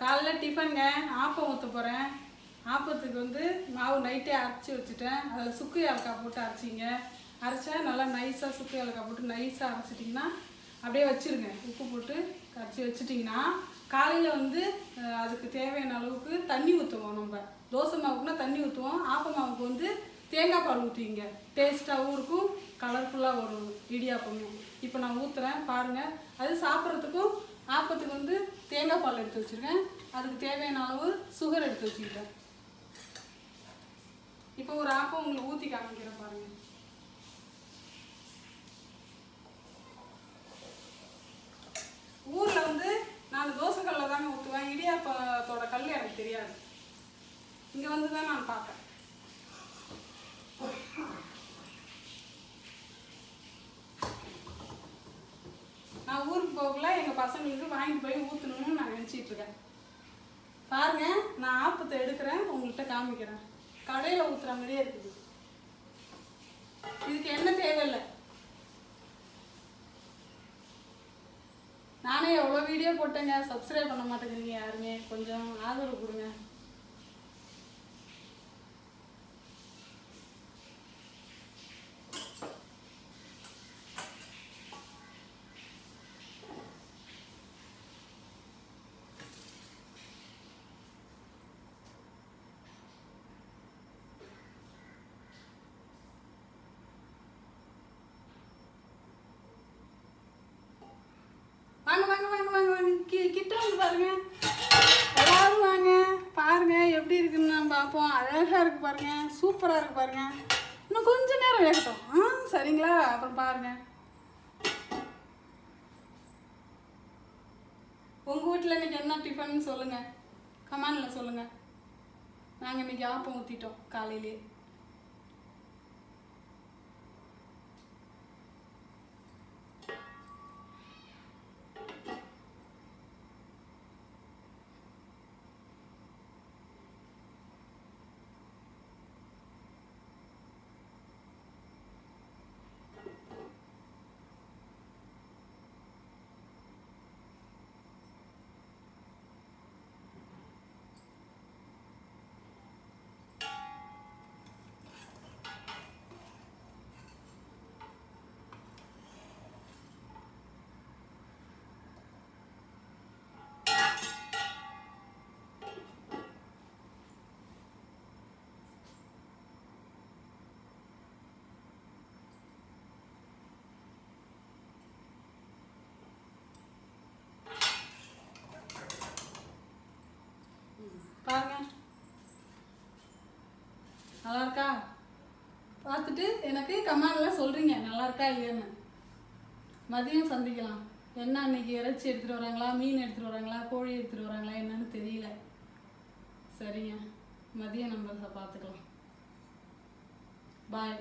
காலைல டிஃபனுங்க ஆப்பம் ஊற்ற போகிறேன் ஆப்பத்துக்கு வந்து மாவு நைட்டே அரைச்சி வச்சுட்டேன். அதில் சுக்கு ஏலக்காய் போட்டு அரைச்சிங்க. அரைச்சா நல்லா நைஸாக சுக்கு ஏலக்காய் போட்டு நைஸாக அரைச்சிட்டிங்கன்னா அப்படியே வச்சுருங்க. உப்பு போட்டு அரைச்சி வச்சிட்டிங்கன்னா காலையில் வந்து அதுக்கு தேவையான அளவுக்கு தண்ணி ஊற்றுவோம் நம்ம. தோசை மாவுக்குனா தண்ணி ஊற்றுவோம் ஆப்ப மாவுக்கு வந்து தேங்காய் பால் ஊற்றிங்க டேஸ்ட்டாகவும் இருக்கும் கலர்ஃபுல்லாக வரும் இடியாப்பமும். இப்போ நான் ஊற்றுறேன் பாருங்கள் அது சாப்பிட்றதுக்கும் ஆப்பத்துக்கு வந்து தேங்காய் பால் எடுத்து வச்சுருக்கேன். அதுக்கு தேவையான அளவு சுகர் எடுத்து வச்சுக்கிட்டேன். இப்போ ஒரு ஆப்பம் உங்களுக்கு ஊற்றி காமிக்கிறேன் பாருங்க. ஊரில் வந்து நான் தோசைக்கல்ல தாங்க ஊற்றுவேன் இடியாப்பத்தோட கல் எனக்கு தெரியாது. இங்கே வந்து தான் நான் பார்ப்பேன். நான் ஊருக்கு போகல எங்கள் பசங்களுக்கு வாங்கிட்டு போய் ஊற்றணும்னு நான் நினச்சிட்டு இருக்கேன். பாருங்க நான் ஆப்பத்தை எடுக்கிறேன் உங்கள்கிட்ட காமிக்கிறேன். கடையில் ஊற்றுற மாதிரியே இருக்குது. இதுக்கு என்ன தேவையில்லை? நானே எவ்வளோ வீடியோ போட்டேங்க சப்ஸ்கிரைப் பண்ண மாட்டேங்கிறீங்க யாருமே. கொஞ்சம் ஆதரவு கொடுங்க வாங்க வாங்க வாங்க வாங்க வாங்க கி கிட்ட வந்து பாருங்க. எல்லாரும் வாங்க பாருங்க எப்படி இருக்குன்னு நம்ம பார்ப்போம். அழகா இருக்கு பாருங்க. சூப்பரா இருக்கு பாருங்க. இன்னும் கொஞ்ச நேரம் வேகட்டும். ஆ சரிங்களா? அப்புறம் பாருங்க. உங்க வீட்டில் இன்னைக்கு என்ன டிஃபன் சொல்லுங்க. கமான்ல சொல்லுங்க. நாங்கள் இன்னைக்கு ஆப்பம் ஊற்றிட்டோம் காலையிலே பாருங்க நல்லா இருக்கா பார்த்துட்டு எனக்கு கமெண்ட்ல சொல்கிறீங்க நல்லா இருக்கா இல்லையான்னு. மதியம் சந்திக்கலாம். என்ன அன்னைக்கு இறைச்சி எடுத்துகிட்டு வராங்களா மீன் எடுத்துகிட்டு வராங்களா கோழி எடுத்துகிட்டு வராங்களா என்னன்னு தெரியல. சரிங்க. மதியம் நம்ம பார்த்துக்கலாம். பாய்.